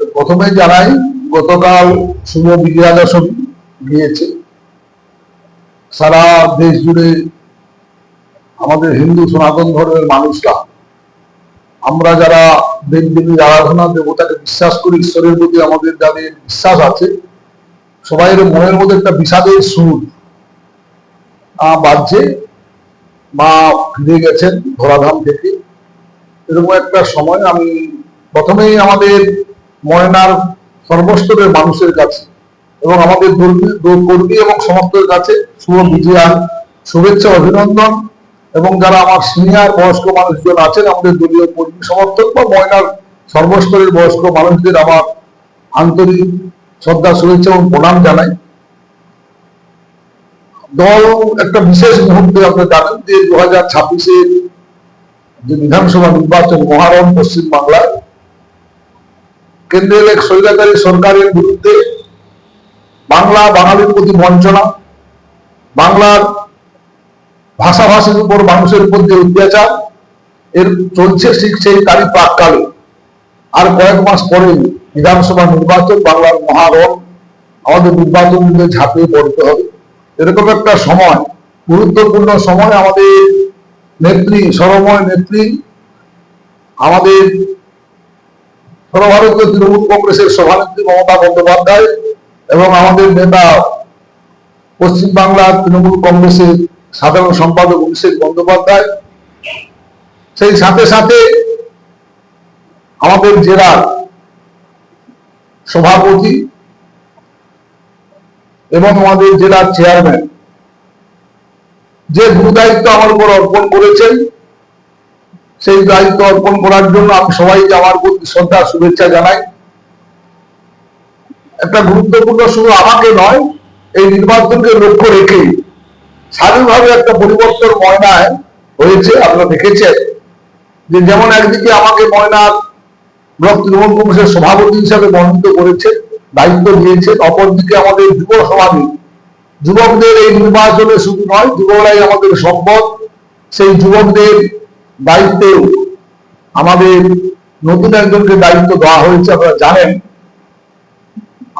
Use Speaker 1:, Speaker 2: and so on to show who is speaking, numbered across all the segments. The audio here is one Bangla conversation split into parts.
Speaker 1: প্রথমে জানাই, গতকাল শুভ বিজয়া দশমী গিয়েছে সারা দেশ জুড়ে আমাদের হিন্দু সনাতন ধর্মের মানুষরা, আমরা যারা দেব দেবীর আরাধনা দেবতাকে বিশ্বাস করি, ঈশ্বরের প্রতি আমাদের যাদের বিশ্বাস আছে, সবাইয়ের মনের মধ্যে একটা বিষাদের সুর বাজছে। মা ফিরে গেছেন ধরাধাম থেকে। এরকম একটা সময় আমি প্রথমেই আমাদের ময়নার সর্বস্তরের মানুষের কাছে এবং আমাদের কর্মী এবং সমস্তের কাছে শুভ বিজয়া শুভেচ্ছা, অভিনন্দন। এবং যারা আমার সিনিয়র বয়স্ক মানুষজন আছেন, আমাদের দলীয় কর্মী সমর্থক বা ময়নার সর্বস্তরের বয়স্ক মানুষদের আমার আন্তরিক শ্রদ্ধা, শুভেচ্ছা এবং প্রণাম জানাই। দল একটা বিশেষ মুহূর্তে আপনারা জানেন যে দু হাজার ছাব্বিশের যে বিধানসভা নির্বাচন মহারণ পশ্চিম বাংলায় কেন্দ্রের এক স্বৈরাচারী সরকারের বিরুদ্ধে বাংলা বাঙালির প্রতি বঞ্চনা, বাংলার ভাষাভাষীর উপর মানুষের উপর যে অত্যাচার, এর চলছে সেই তারই প্রাককালে। আর কয়েক মাস পরেই বিধানসভা নির্বাচন, বাংলার মহারণ আমাদের নির্বাচন ঝাঁপিয়ে পড়তে হবে। এরকম একটা সময়, গুরুত্বপূর্ণ সময় আমাদের নেত্রী, সরময় নেত্রী, আমাদের সর্বভারতীয় তৃণমূল কংগ্রেসের সভানেত্রী মমতা বন্দ্যোপাধ্যায় এবং আমাদের নেতা পশ্চিমবাংলার তৃণমূল কংগ্রেসের সাধারণ সম্পাদক অভিষেক বন্দ্যোপাধ্যায়। সেই সাথে সাথে আমাদের জেলার সভাপতি এবং আমাদের জেলার চেয়ারম্যান যে গুরু দায়িত্ব আমার উপর অর্পণ করেছেন সেই দায়িত্ব অর্পণ করার জন্য আমি সবাইকে আমার প্রতি শ্রদ্ধা, শুভেচ্ছা জানাই। একটা গুরুত্বপূর্ণ শুধু আমাকে নয়, এই নির্বাচনকে লক্ষ্য রেখে স্বাধীনভাবে একটা পরিবর্তন ময়নায় হয়েছে, আপনারা দেখেছেন। যে যেমন একদিকে আমাকে ময়নার ব্লক তৃণমূল কংগ্রেসের সভাপতি হিসাবে মনোনীত করেছে, দায়িত্ব দিয়েছে অপরদিকে আমাদের যুব সমাজী, যুবকদের এই নির্বাচনে শুধু নয়, যুবকরাই আমাদের সম্পদ, সেই যুবকদের দায়িত্বে আমাদের, নতুন একজনকে দায়িত্ব দেওয়া হয়েছে, আপনারা জানেন।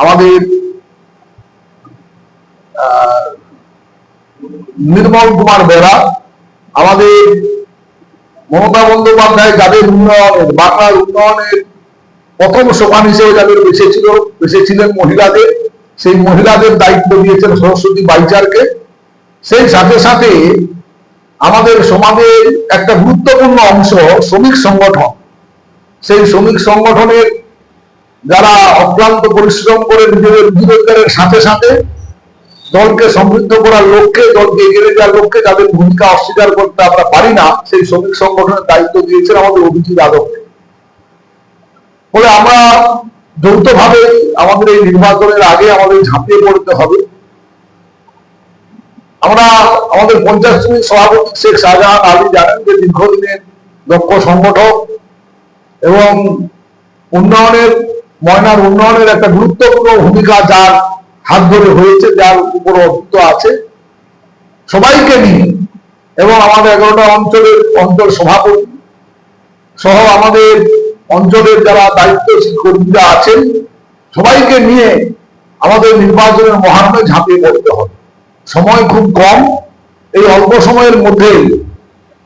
Speaker 1: আমাদের নির্মল কুমার বেরা, আমাদের মমতা বন্দ্যোপাধ্যায় যাদের উন্নয়নের, বাংলার উন্নয়নের প্রথম সোপান হিসেবে যাদের বেঁচেছিল, বেঁচেছিলেন মহিলাদের, সেই মহিলাদের দায়িত্ব দিয়েছেন সরস্বতী বাইচারকে। সেই সাথে সাথে আমাদের সমাজের একটা গুরুত্বপূর্ণ অংশ শ্রমিক সংগঠন। সেই শ্রমিক সংগঠনের যারা অক্লান্ত পরিশ্রম করে নিজেদের রুজি সাথে সাথে দলকে সমৃদ্ধ করার লক্ষ্যে, দলকে এগিয়ে যাওয়ার লক্ষ্যে যাদের ভূমিকা অস্বীকার করতে আমরা পারি না, সেই শ্রমিক সংগঠনের দায়িত্ব দিয়েছেন আমাদের অভিজিৎ যাদবকে ফলে আমরা যৌথভাবে আমাদের এই নির্বাচনের আগে আমাদের ঝাঁপিয়ে পড়তে হবে। আমরা আমাদের পঞ্চায়েত সমিতির সভাপতি শেখ শাহজাহান আলী যে দীর্ঘদিনের দক্ষ সংগঠক এবং উন্নয়নের, ময়নার উন্নয়নের একটা গুরুত্বপূর্ণ ভূমিকা যার হাত ধরে হয়েছে, যার উপর অর্পিত আছে। সবাইকে নিয়ে এবং আমাদের এগারোটা অঞ্চলের অঞ্চল সভাপতি সহ আমাদের অঞ্চলের যারা দায়িত্বশীল কর্মীরা আছেন, সবাইকে নিয়ে আমাদের নির্বাচনের মহারণে ঝাঁপিয়ে পড়তে হবে। সময় খুব কম। এই অল্প সময়ের মধ্যে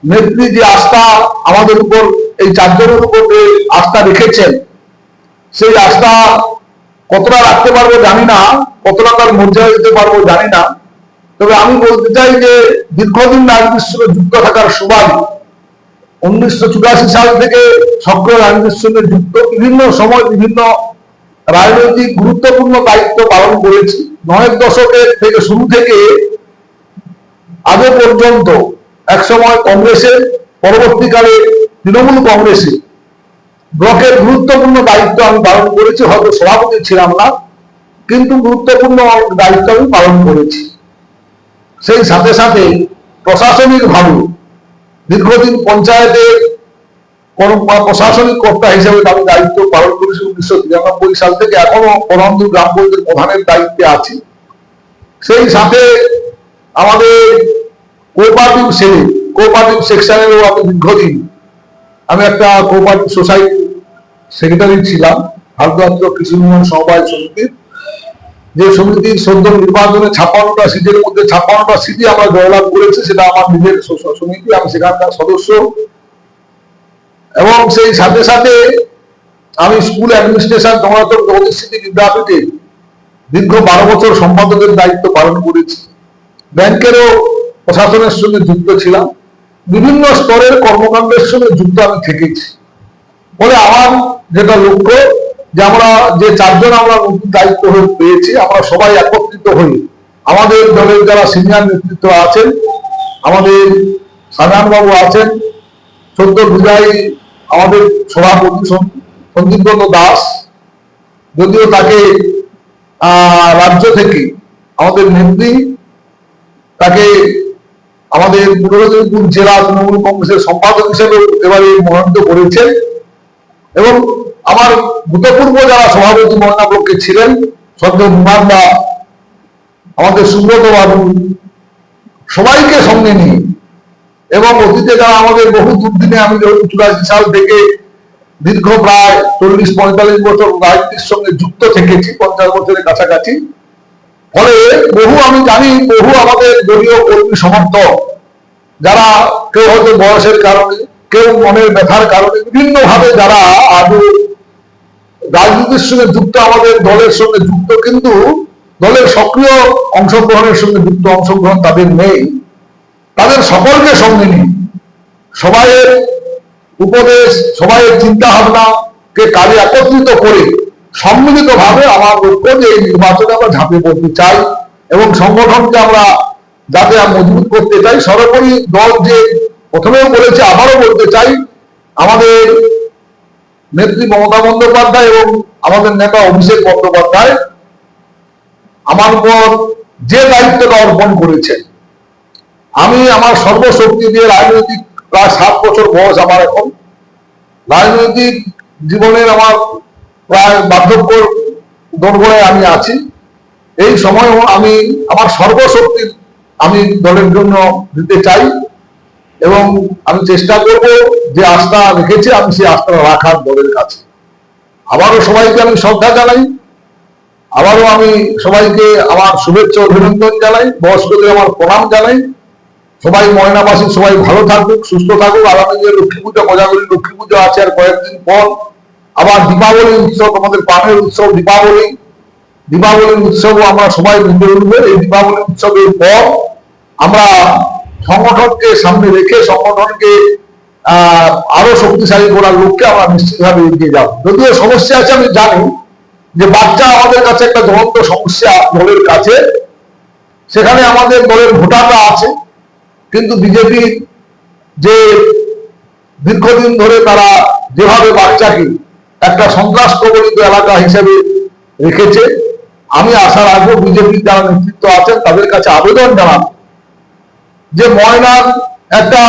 Speaker 1: নেত্রী যে আস্থা আমাদের উপর, এই চারজনের উপর যে আস্থা রেখেছেন, সেই আস্থা কতটা রাখতে পারব জানি না, কতটা তার মর্যাদা দিতে পারব জানি না। তবে আমি বলতে চাই যে, দীর্ঘদিন রাজনীতির সঙ্গে যুক্ত থাকার সুবাদে, উনিশশো সাল থেকে সক্রিয় রাজনীতির সঙ্গে যুক্ত বিভিন্ন সময় বিভিন্ন রাজনৈতিক গুরুত্বপূর্ণ দায়িত্ব পালন করেছি। নয়েক দশকের থেকে শুরু থেকে আগে পর্যন্ত একসময় কংগ্রেসে পরবর্তীকালে তৃণমূল কংগ্রেসে ব্লকের গুরুত্বপূর্ণ দায়িত্ব আমি পালন করেছি, হয়তো সভাপতি ছিলাম না, কিন্তু গুরুত্বপূর্ণ দায়িত্ব আমি পালন করেছি। সেই সাথে সাথে প্রশাসনিক ভাবে দীর্ঘদিন পঞ্চায়েতের প্রশাসনিক কর্তা হিসেবে আমি দায়িত্ব পালন করেছি উনিশশো তিরানব্বই সাল থেকে এখনও প্রধানমন্ত্রী গ্রাম পঞ্চায়েত প্রধানের দায়িত্বে আছি। সেই সাথে আমাদের কোঅপারেটিভ সেলে কোঅপারেটিভ সেকশনেরও আমি দীর্ঘদিন আমি একটা কোঅপারেটিভ সোসাইটি সেক্রেটারি ছিলাম ভারতরাজ্য কৃষি উন্নয়ন সমবায় সমিতির যে সমিতির সদ্য নির্বাচনে ছাপ্পান্নটা সিটের মধ্যে ছাপ্পান্নটা সিটই আমরা জয়লাভ করেছি, সেটা আমার নিজের সমিতি আমি সেখানকার সদস্য। এবং সেই সাথে সাথে আমি স্কুল অ্যাডমিনিস্ট্রেশন কমলাতক জগদীশ্বরী বিদ্যাপীঠে দীর্ঘ বারো বছর সম্পাদকের দায়িত্ব পালন করেছি। ব্যাংকেরও প্রশাসনের সঙ্গে যুক্ত ছিলাম। বিভিন্ন স্তরের কর্মকাণ্ডের সঙ্গে যুক্ত আমি থেকেছি। ফলে আমার যেটা লক্ষ্য যে আমরা যে চারজন আমরা নতুন দায়িত্ব হয়ে পেয়েছি, আমরা সবাই একত্রিত হই আমাদের দলের যারা সিনিয়র নেতৃত্ব আছেন, আমাদের সাধারণ বাবু আছেন সদ্য বিদায়ী আমাদের সভাপতি সন- সন্দীপব্রত দাস। যদিও তাকে রাজ্য থেকে আমাদের নেত্রী তাকে আমাদের পূর্ব মেদিনীপুর জেলা তৃণমূল কংগ্রেসের সম্পাদক হিসেবে এবারে মনোনীত করেছেন এবং আমার ভূতপূর্ব যারা সভাপতি ময়নাপক্ষে ছিলেন সদ্য বিমান আমাদের সুব্রত বাবু, সবাইকে সঙ্গে নিয়ে এবং অতীতে যারা আমাদের বহু দুর্দিনে আমি চুরাশি সাল থেকে দীর্ঘ প্রায় চল্লিশ, পঁয়তাল্লিশ বছর রাজনীতির সঙ্গে যুক্ত থেকেছি, পঞ্চাশ বছরের কাছাকাছি। ফলে বহু আমি জানি, বহু আমাদের দলীয় কর্মী সমর্থক, যারা কেউ হয়তো বয়সের কারণে, কেউ মনের ব্যথার কারণে বিভিন্ন ভাবে যারা আজও রাজনীতির সঙ্গে যুক্ত, আমাদের দলের সঙ্গে যুক্ত, কিন্তু দলের সক্রিয় অংশগ্রহণের সঙ্গে যুক্ত অংশগ্রহণ তাদের নেই। তাদের সকলকে সঙ্গে নিয়ে সবাইয়ের উপদেশ, সবাইয়ের চিন্তা ভাবনাকে কাজে একত্রিত করে সম্মিলিত ভাবে আমার লক্ষ্য যে এই নির্বাচনে আমরা ঝাঁপিয়ে পড়তে চাই এবং সংগঠনকে আমরা যাতে মজবুত করতে চাই, সর্বোপরি দল যে প্রথমেও বলেছে, আবারও বলতে চাই, আমাদের নেত্রী মমতা বন্দ্যোপাধ্যায় এবং আমাদের নেতা অভিষেক বন্দ্যোপাধ্যায় আমার উপর যে দায়িত্বটা অর্পণ করেছে আমি আমার সর্বশক্তি দিয়ে রাজনৈতিক প্রায় সাত বছর বয়স আমার এখন। রাজনৈতিক জীবনের আমার প্রায় বার্ধক্য দোরগোড়ে আমি আছি। এই সময়ও আমি আমার সর্বশক্তি আমি দলের জন্য দিতে চাই এবং আমি চেষ্টা করব যে আস্থা রেখেছি আমি সেই আস্থা রাখার দলের কাছে। আবারও সবাইকে আমি শ্রদ্ধা জানাই। আবারও আমি সবাইকে আমার শুভেচ্ছা অভিনন্দন জানাই। বয়স্কদের আমার প্রণাম জানাই। সবাই ময়নাবাসী, সবাই ভালো থাকুক, সুস্থ থাকুক। আগামী যে লক্ষ্মী পুজো কোজাগরী লক্ষ্মী পুজো আছে আর কয়েকদিন পর। আবার দীপাবলি উৎসব, আমাদের পানের উৎসব দীপাবলি। দীপাবলির উৎসবও আমরা সবাই মিলে উঠবো এই দীপাবলি উৎসবের পর আমরা সংগঠনকে সামনে রেখে, সংগঠনকে আরও শক্তিশালী করার লক্ষ্যে আমরা নিশ্চিতভাবে এগিয়ে যাব। যদিও সমস্যা আছে, আমি জানি যে বাচ্চা আমাদের কাছে একটা জ্বলন্ত সমস্যা, দলের কাছে। সেখানে আমাদের দলের ভোটাররা আছে। কিন্তু বিজেপি যে দীর্ঘদিন ধরে তারা যেভাবে বাচ্চাকে একটা সন্ত্রাস প্রবলিত এলাকা হিসেবে রেখেছে, আমি আশা রাখব বিজেপির যারা নেতৃত্ব আছেন তাদের কাছে আবেদন জানাব যে ময়নার একটা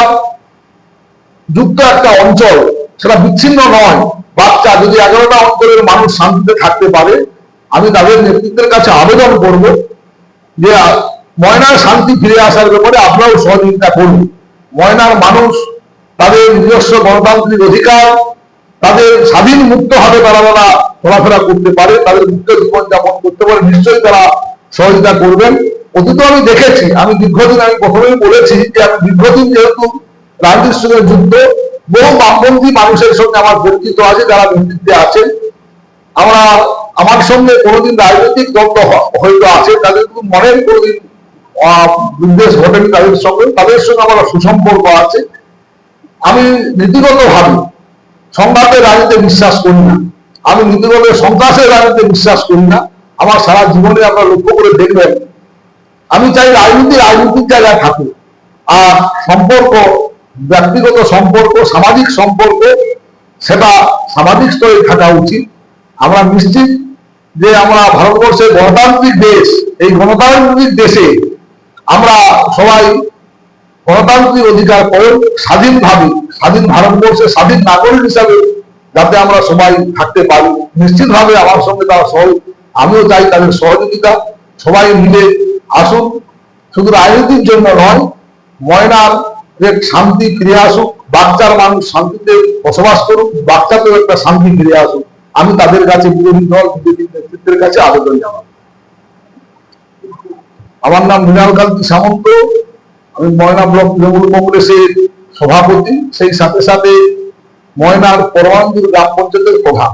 Speaker 1: যুক্ত একটা অঞ্চল, সেটা বিচ্ছিন্ন নয়। বাচ্চা যদি এগারোটা অঞ্চলের মানুষ শান্তিতে থাকতে পারে, আমি তাদের নেতৃত্বের কাছে আবেদন করব যে ময়নার শান্তি ফিরে আসার ব্যাপারে আপনারাও সহযোগিতা করুন। ময়নার মানুষ তাদের নিজস্ব গণতান্ত্রিক অধিকার, তাদের স্বাধীন মুক্ত ভাবে তারা তারা চলাফেরা করতে পারে, তাদের মুক্ত জীবন যাপন করতে পারে, নিশ্চয়ই তারা সহযোগিতা করবেন। অতীত আমি দেখেছি, আমি দীর্ঘদিন আমি প্রথমেই বলেছি যে আমি দীর্ঘদিন যেহেতু রাজনীতির সঙ্গে যুক্ত, বহু বামপন্থী মানুষের সঙ্গে আমার পরিচিত আছে, যারা নেতৃত্বে আছেন। আমরা, আমার সঙ্গে কোনোদিন রাজনৈতিক দ্বন্দ্ব হয়তো আছে, তাদের মনের কোনোদিন বিদ্বেষ ঘটেনি তাদের সঙ্গে তাদের সঙ্গে আমার সুসম্পর্ক আছে। আমি নীতিগত ভাবে সংঘাতের রাজনীতিতে বিশ্বাস করি না। আমি নীতিগত সন্ত্রাসের রাজনীতিতে বিশ্বাস করি না। আমার সারা জীবনে আমরা লক্ষ্য করে দেখবেন, আমি চাই রাজনীতি রাজনীতির জায়গায় থাকুক। আর সম্পর্ক, ব্যক্তিগত সম্পর্ক, সামাজিক সম্পর্ক, সেটা সামাজিক স্তরে থাকা উচিত। আমরা নিশ্চিত যে আমরা ভারতবর্ষের গণতান্ত্রিক দেশ, এই গণতান্ত্রিক দেশে আমরা সবাই গণতান্ত্রিক অধিকার পালন স্বাধীনভাবে স্বাধীন ভারতবর্ষের স্বাধীন নাগরিক হিসাবে যাতে আমরা সবাই থাকতে পারি। নিশ্চিতভাবে আমার সঙ্গে তারা সহ, আমিও চাই তাদের সহযোগিতা। সবাই মিলে আসুন। শুধু রাজনীতির জন্য নয়, ময়নার শান্তি ফিরে আসুক, বাচ্চার মানুষ শান্তিতে বসবাস করুক বাচ্চাতেও একটা শান্তি ফিরে আসুক। আমি তাদের কাছে বিরোধী দল বিজেপি নেতৃত্বের কাছে আবেদন জানাব। আমার নাম মৃণাল কান্তি সামন্ত, আমি ময়না ব্লক তৃণমূল কংগ্রেসের সভাপতি। সেই সাথে সাথে ময়নার পরমান্দুর গ্রাম পঞ্চায়েতের প্রধান।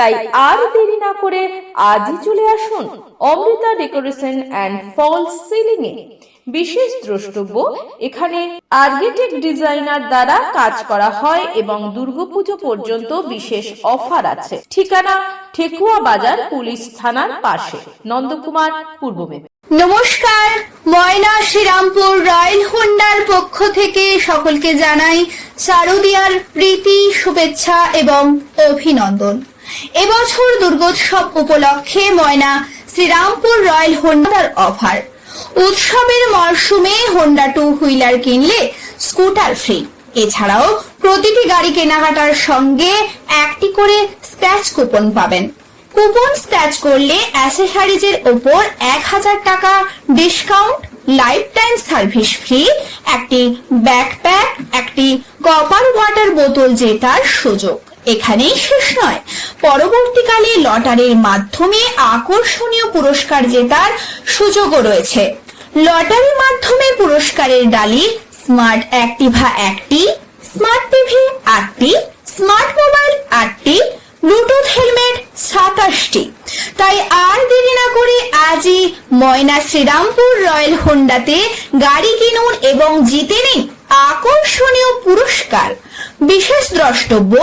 Speaker 2: তাই আর দেরি না করে আজই চলে আসুন Amrita decoration and fall ceiling এ। বিশেষ দ্রষ্টব্য, এখানে আর্কিটেক্ট ডিজাইনার দ্বারা কাজ করা হয় এবং দুর্গাপুজো পর্যন্ত বিশেষ অফার আছে। ঠিকানা ঠেকুয়া বাজার পুলিশ থানার পাশে। নন্দকুমার, পূর্ব
Speaker 3: নমস্কার, ময়না শ্রীরামপুর রয়্যাল হোন্ডার পক্ষ থেকে সকলকে জানাই শারদীয়ার প্রীতি, শুভেচ্ছা এবং অভিনন্দন। এবছর দুর্গোৎসব উপলক্ষে ময়না শ্রীরামপুর রয়্যাল হোন্ডার অফার। উৎসবের মরশুমে হোন্ডা টু হুইলার কিনলে স্কুটার ফ্রি এছাড়াও প্রতিটি গাড়ি কেনাকাটার সঙ্গে একটি করে স্ক্র্যাচ কুপন পাবেন। কুপন স্ক্র্যাচ করলে অ্যাসেসারিজের ওপর এক হাজার টাকা discount life time service free একটি ব্যাকপ্যাক একটি কপার ওয়াটার বোতল জেতার সুযোগ। এখানেই শেষ নয়। পরবর্তীকালে লটারির মাধ্যমে আকর্ষণীয় পুরস্কার জেতার সুযোগও রয়েছে। লটারির মাধ্যমে পুরস্কারের ডালি, স্মার্ট অ্যাক্টিভা একটি, স্মার্ট টিভি আটটি, স্মার্ট মোবাইল আটটি, ব্লুটুথ হেলমেট সাতাশটি। তাই আর দেরি না করে আজই ময়না শ্রীরামপুর রয়্যাল হোন্ডাতে গাড়ি কিনুন এবং জিতে নিন আকর্ষণীয় পুরস্কার। বিশেষ দ্রষ্টব্য,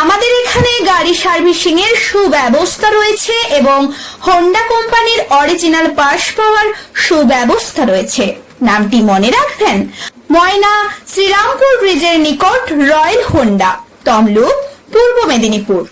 Speaker 3: আমাদের এখানে গাড়ি সার্ভিসিং এর সুব্যবস্থা রয়েছে এবং হোন্ডা কোম্পানির অরিজিনাল পার্স পাওয়ার সুব্যবস্থা রয়েছে। নামটি মনে রাখবেন, ময়না শ্রীরামপুর ব্রিজের নিকট রয়্যাল হোন্ডা তমলুক, পূর্ব মেদিনীপুর।